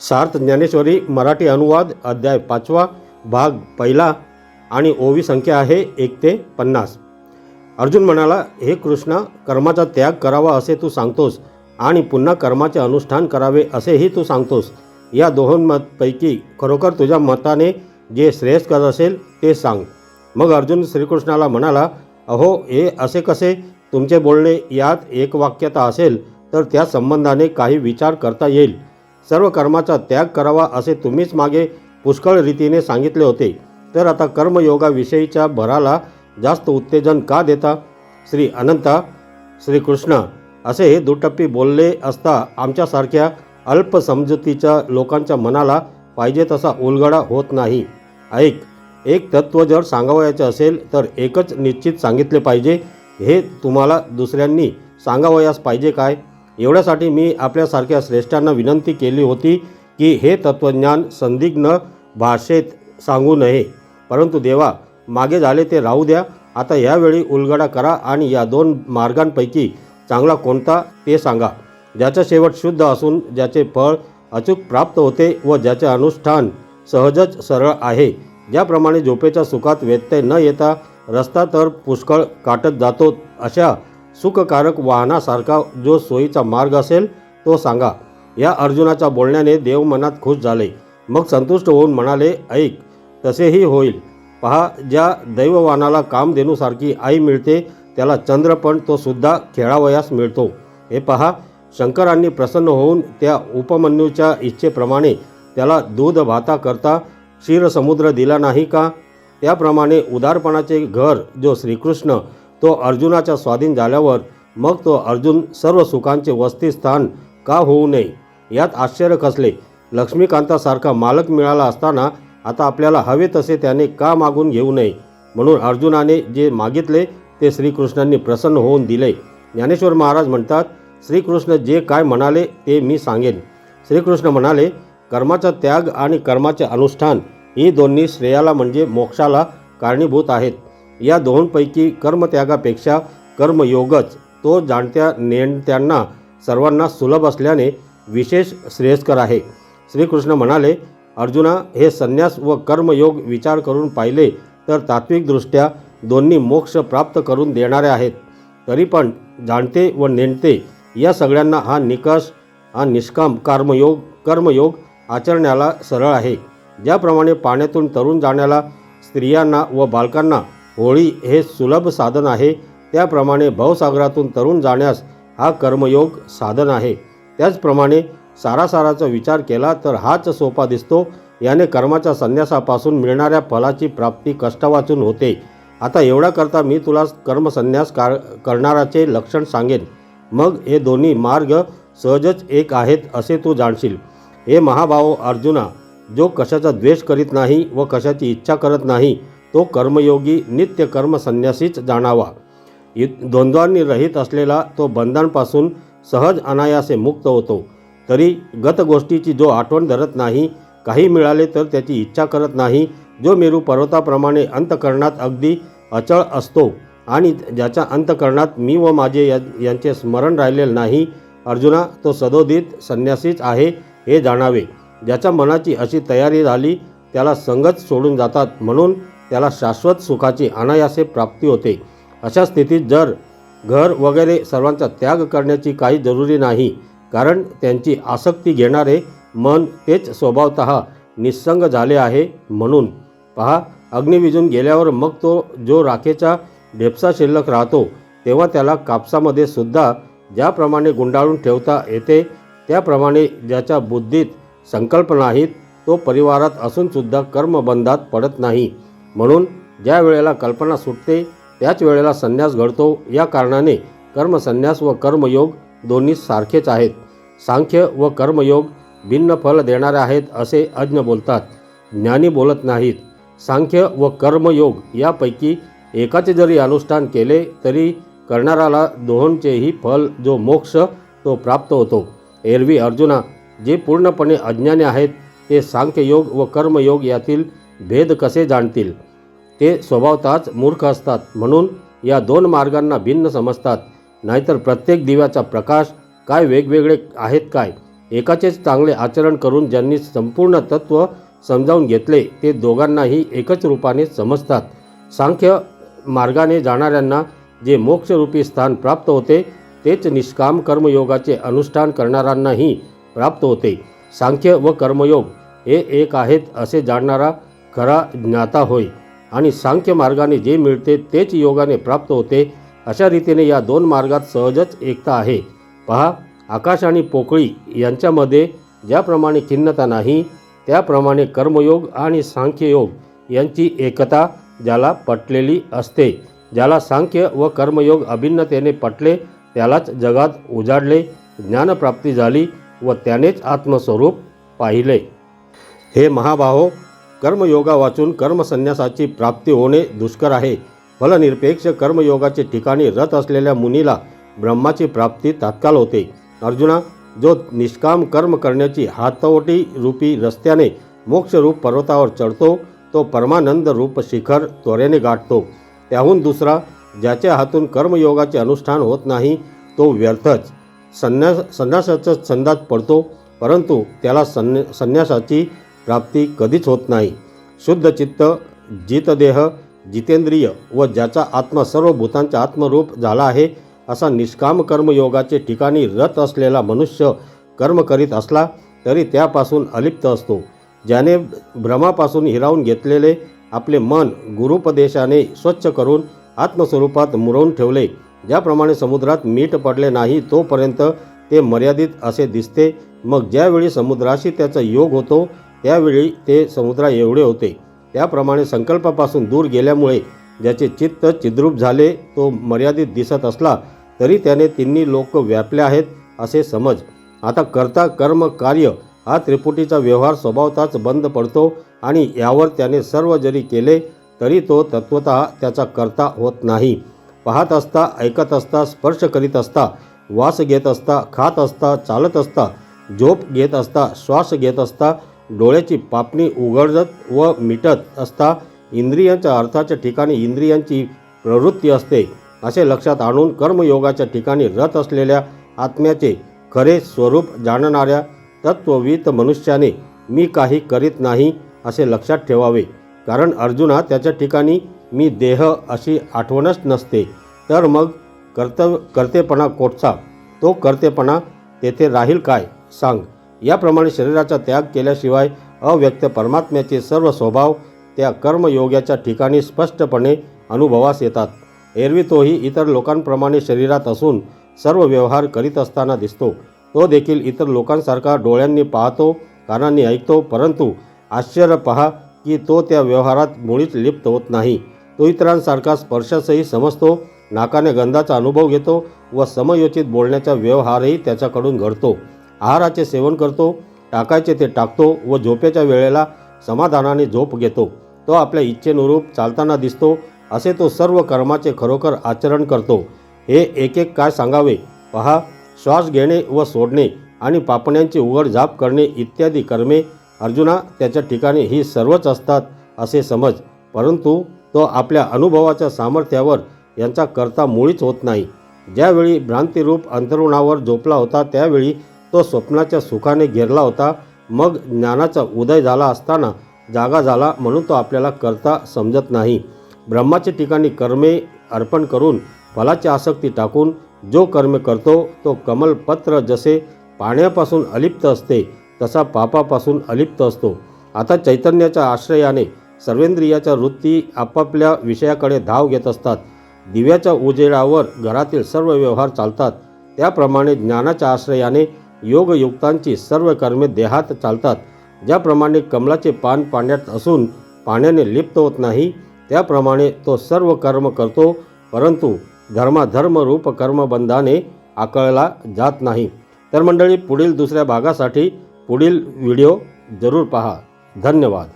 सार्थ ज्ञानेश्वरी मराठी अनुवाद अध्याय पाचवा भाग पहिला आणि ओवी संख्या आहे एक ते पन्नास. अर्जुन म्हणाला हे कृष्णा कर्माचा त्याग करावा असे तू सांगतोस आणि पुन्हा कर्माचे अनुष्ठान करावे असेही तू सांगतोस. या दोहोंपैकी खरोखर तुझ्या मताने जे श्रेयस्कर असेल ते सांग. मग अर्जुन श्रीकृष्णाला म्हणाला अहो हे असे कसे? तुमचे बोलणे यात एक वाक्यता असेल तर त्या संबंधाने काही विचार करता येईल. सर्व कर्माचा त्याग करावा असे तुम्हीच मागे पुष्कळ रीतीने सांगितले होते. तर आता कर्मयोगाविषयीच्या भराला जास्त उत्तेजन का देता? श्री अनंता श्रीकृष्ण असे हे दुटप्पी बोलले असता आमच्यासारख्या अल्प समजुतीच्या लोकांच्या मनाला पाहिजे तसा उलगडा होत नाही. ऐक एक तत्त्व जर सांगावयाचे असेल तर एकच निश्चित सांगितले पाहिजे. हे तुम्हाला दुसऱ्यांनी सांगावयास पाहिजे काय? एवढ्यासाठी मी आपल्यासारख्या श्रेष्ठांना विनंती केली होती की हे तत्त्वज्ञान संदिग्ध भाषेत सांगू नये. परंतु देवा मागे झाले ते राहू द्या. आता यावेळी उलगडा करा आणि या दोन मार्गांपैकी चांगला कोणता ते सांगा. ज्याचा शेवट शुद्ध असून ज्याचे फळ अचूक प्राप्त होते व ज्याचे अनुष्ठान सहजच सरळ आहे. ज्याप्रमाणे झोपेच्या सुखात व्यत्यय न येता रस्ता तर पुष्कळ काटत जातो अशा सुखकारक वाहनासारखा जो सोयीचा मार्ग असेल तो सांगा. या अर्जुनाच्या बोलण्याने देव मनात खुश झाले. मग संतुष्ट होऊन म्हणाले ऐक तसेही होईल. पहा ज्या दैववानाला कामधेनूसारखी आई मिळते त्याला चंद्र पण तो सुद्धा खेळावयास मिळतो. हे पहा शंकरांनी प्रसन्न होऊन त्या उपमन्यूच्या इच्छेप्रमाणे त्याला दूध भाता करता क्षीरसमुद्र दिला नाही का? त्याप्रमाणे उदारपणाचे घर जो श्रीकृष्ण तो अर्जुनाच्या स्वाधीन झाल्यावर मग तो अर्जुन सर्व सुखांचे वस्तीस्थान का होऊ नये? यात आश्चर्य कसले? लक्ष्मीकांतासारखा मालक मिळाला असताना आता आपल्याला हवे तसे त्याने का मागून घेऊ नये? म्हणून अर्जुनाने जे मागितले ते श्रीकृष्णांनी प्रसन्न होऊन दिले. ज्ञानेश्वर महाराज म्हणतात श्रीकृष्ण जे काय म्हणाले ते मी सांगेन. श्रीकृष्ण म्हणाले कर्माचा त्याग आणि कर्माचे अनुष्ठान ही दोन्ही श्रेयाला म्हणजे मोक्षाला कारणीभूत आहेत. या दोहोंपैकी कर्मत्यागापेक्षा कर्मयोगच तो जाणत्या नेणत्यांना सर्वांना सुलभ असल्याने विशेष श्रेयस्कर आहे. श्रीकृष्ण म्हणाले अर्जुना हे संन्यास व कर्मयोग विचार करून पाहिले तर तात्विकदृष्ट्या दोन्ही मोक्ष प्राप्त करून देणारे आहेत. तरी पण जाणते व नेणते या सगळ्यांना हा निकष हा निष्काम कर्मयोग कर्मयोग आचरण्याला सरळ आहे. ज्याप्रमाणे पाण्यातून तरुण जाण्याला स्त्रियांना व बालकांना होळी हे सुलभ साधन आहे. त्याप्रमाणे भवसागरातून तरुण जाण्यास हा कर्मयोग साधन आहे. त्याचप्रमाणे सारासाराचा विचार केला तर हाच सोपा दिसतो. याने कर्माच्या संन्यासापासून मिळणाऱ्या फलाची प्राप्ती कष्टावाचून होते. आता एवढा करता मी तुला कर्मसन्यास कार करणाराचे लक्षण सांगेन. मग हे दोन्ही मार्ग सहजच एक आहेत असे तू जाणशील. हे महाभाव अर्जुना जो कशाचा द्वेष करीत नाही व कशाची इच्छा करत नाही तो कर्मयोगी नित्य कर्मसन्यासीच जाणावा. इ द्वंद्वांनी रहित असलेला तो बंधांपासून सहज अनायासे मुक्त होतो. तरी गत गोष्टीची जो आठवण धरत नाही काही मिळाले तर त्याची इच्छा करत नाही जो मेरू पर्वताप्रमाणे अंतकरणात अगदी अचळ असतो आणि ज्याच्या अंतकरणात मी व माझे या यांचे स्मरण राहिलेले नाही अर्जुना तो सदोदित संन्यासीच आहे हे जाणावे. ज्याच्या मनाची अशी तयारी झाली त्याला संगत सोडून जातात. म्हणून त्याला शाश्वत सुखाची अनायासे प्राप्ती होते. अशा स्थितीत जर घर वगैरे सर्वांचा त्याग करण्याची काही जरुरी नाही कारण त्यांची आसक्ती घेणारे मन तेच स्वभावत निस्संग झाले आहे म्हणून. पहा अग्निविजून गेल्यावर मग तो जो राखेचा ढेपसा शिल्लक राहतो तेव्हा त्याला कापसामध्ये सुद्धा ज्याप्रमाणे गुंडाळून ठेवता येते त्याप्रमाणे ज्याच्या बुद्धीत संकल्प नाहीत तो परिवारात असूनसुद्धा कर्मबंधात पडत नाही. म्हणून ज्या वेळेला कल्पना सुटते त्याच वेळेला संन्यास घडतो. या कारणाने कर्मसन्यास व कर्मयोग दोन्ही सारखेच आहेत. सांख्य व कर्मयोग भिन्न फल देणारे आहेत असे अज्ञ बोलतात. ज्ञानी बोलत नाहीत. सांख्य व कर्मयोग यापैकी एकाचे जरी अनुष्ठान केले तरी करणाराला दोहोंचेही फल जो मोक्ष तो प्राप्त होतो. एरवी अर्जुना जे पूर्णपणे अज्ञानी आहेत ते सांख्ययोग व कर्मयोग यातील भेद कसे जाणतील? ते स्वभावतःच मूर्ख असतात. म्हणून या दोन मार्गांना भिन्न समजतात. नाहीतर प्रत्येक दिव्याचा प्रकाश काय वेगवेगळे आहेत काय? एकाचेच चांगले आचरण करून ज्यांनी संपूर्ण तत्त्व समजावून घेतले ते दोघांनाही एकच रूपाने समजतात. सांख्य मार्गाने जाणाऱ्यांना जे मोक्षरूपी स्थान प्राप्त होते तेच निष्काम कर्मयोगाचे अनुष्ठान करणाऱ्यांनाही प्राप्त होते. सांख्य व कर्मयोग हे एक आहेत असे जाणणारा खरा ज्ञाता होय. आणि सांख्य मार्गाने जे मिळते तेच योगाने प्राप्त होते अशा रीतीने या दोन मार्गात सहजच एकता आहे. पहा आकाश आणि पोकळी यांच्यामध्ये ज्याप्रमाणे खिन्नता नाही त्याप्रमाणे कर्मयोग आणि सांख्ययोग यांची एकता ज्याला पटलेली असते. ज्याला सांख्य व कर्मयोग अभिन्नतेने पटले त्यालाच जगात उजाडले ज्ञानप्राप्ती झाली व त्यानेच आत्मस्वरूप पाहिले. हे महाभाहो कर्मयोगा वाचून कर्मसन्यासाची प्राप्ती होणे दुष्कर आहे. फलनिरपेक्ष कर्मयोगाचे ठिकाणी रत असलेल्या मुनीला ब्रह्माची प्राप्ती तात्काळ होते. अर्जुना जो निष्काम कर्म करण्याची हातवटी रूपी रस्त्याने मोक्षरूप पर्वतावर चढतो तो परमानंद रूप शिखर त्वरेने गाठतो. त्याहून दुसरा ज्याच्या हातून कर्मयोगाचे अनुष्ठान होत नाही तो व्यर्थच. संन्यास संन्यासाच्या छंदात पडतो परंतु त्याला संन्या संन्यासाची प्राप्ती कधीच होत नाही. शुद्ध चित्त जितदेह जितेंद्रिय व ज्याचा आत्मा सर्व भूतांचा आत्मरूप झाला आहे असा निष्काम कर्मयोगाचे ठिकाणी रत असलेला मनुष्य कर्म करीत असला तरी त्यापासून अलिप्त असतो. ज्याने भ्रमापासून हिरावून घेतलेले आपले मन गुरुपदेशाने स्वच्छ करून आत्मस्वरूपात मुरवून ठेवले. ज्याप्रमाणे समुद्रात मीठ पडले नाही तोपर्यंत ते मर्यादित असे दिसते. मग ज्यावेळी समुद्राशी त्याचा योग होतो त्यावेळी ते समुद्रा एवढे होते. त्याप्रमाणे संकल्पापासून दूर गेल्यामुळे ज्याचे चित्त चिद्रूप झाले तो मर्यादित दिसत असला तरी त्याने तिन्ही लोक व्यापले आहेत असे समज. आता कर्ता कर्म कार्य हा त्रिपुटीचा व्यवहार स्वभावताच बंद पडतो आणि यावर त्याने सर्व जरी केले तरी तो तत्वत त्याचा कर्ता होत नाही. पाहत असता ऐकत असता स्पर्श करीत असता वास घेत असता खात असता चालत असता झोप घेत असता श्वास घेत असता डोळ्याची पापणी उघडत व मिटत असता इंद्रियांच्या अर्थाच्या ठिकाणी इंद्रियांची प्रवृत्ती असते असे लक्षात आणून कर्मयोगाच्या ठिकाणी रत असलेल्या आत्म्याचे खरे स्वरूप जाणणाऱ्या तत्ववित मनुष्याने मी काही करीत नाही असे लक्षात ठेवावे. कारण अर्जुना त्याच्या ठिकाणी मी देह अशी आठवणच नसते तर मग कर्तव्य कर्तेपणा कोठचा? तो कर्तेपणा तेथे राहील काय? सांग. याप्रमाणे शरीराचा त्याग केल्याशिवाय अव्यक्त परमात्म्याचे सर्व स्वभाव त्या कर्मयोगाच्या ठिकाणी स्पष्टपणे अनुभवास येतात. एरवी तोही इतर लोकांप्रमाणे शरीरात असून सर्व व्यवहार करीत असताना दिसतो. तो देखील इतर लोकांसारखा डोळ्यांनी पाहतो कानांनी ऐकतो परंतु आश्चर्य पहा की तो त्या व्यवहारात मुळीच लिप्त होत नाही. तो इतरांसारखा स्पर्शासही समजतो नाकाने गंधाचा अनुभव घेतो व समयोचित बोलण्याचा व्यवहारही त्याच्याकडून घडतो. आहाराचे सेवन करतो टाकायचे ते टाकतो व झोपेच्या वेळेला समाधानाने झोप घेतो. तो आपल्या इच्छेनुरूप चालताना दिसतो असे तो सर्व कर्माचे खरोखर आचरण करतो. हे एक एक काय सांगावे? पहा श्वास घेणे व सोडणे आणि पापण्यांची उघड झाप करणे इत्यादी कर्मे अर्जुना त्याच्या ठिकाणी ही सर्वच असतात असे समज परंतु तो आपल्या अनुभवाच्या सामर्थ्यावर यांचा करता मुळीच होत नाही. ज्यावेळी भ्रांतिरूप अंतरुणावर झोपला होता त्यावेळी तो स्वप्नाच्या सुखाने घेरला होता. मग ज्ञानाचा उदय झाला असताना जागा झाला म्हणून तो आपल्याला करता समजत नाही. ब्रह्माच्या ठिकाणी कर्मे अर्पण करून फलाची आसक्ती टाकून जो कर्मे करतो तो कमलपत्र जसे पाण्यापासून अलिप्त असते तसा पापापासून अलिप्त असतो. आता चैतन्याच्या आश्रयाने सर्वेंद्रियाच्या वृत्ती आपापल्या विषयाकडे धाव घेत असतात. दिव्याच्या उजेडावर घरातील सर्व व्यवहार चालतात. त्याप्रमाणे ज्ञानाच्या आश्रयाने योगयुक्तांची सर्व कर्मे देहात चालतात. ज्याप्रमाणे कमलाचे पान पाण्यात असून पाण्याने लिप्त होत नाही त्याप्रमाणे तो सर्व कर्म करतो परंतु धर्माधर्म रूप कर्मबंधाने आकळला जात नाही. तर मंडळी पुढील दुसऱ्या भागासाठी पुढील व्हिडिओ जरूर पहा. धन्यवाद.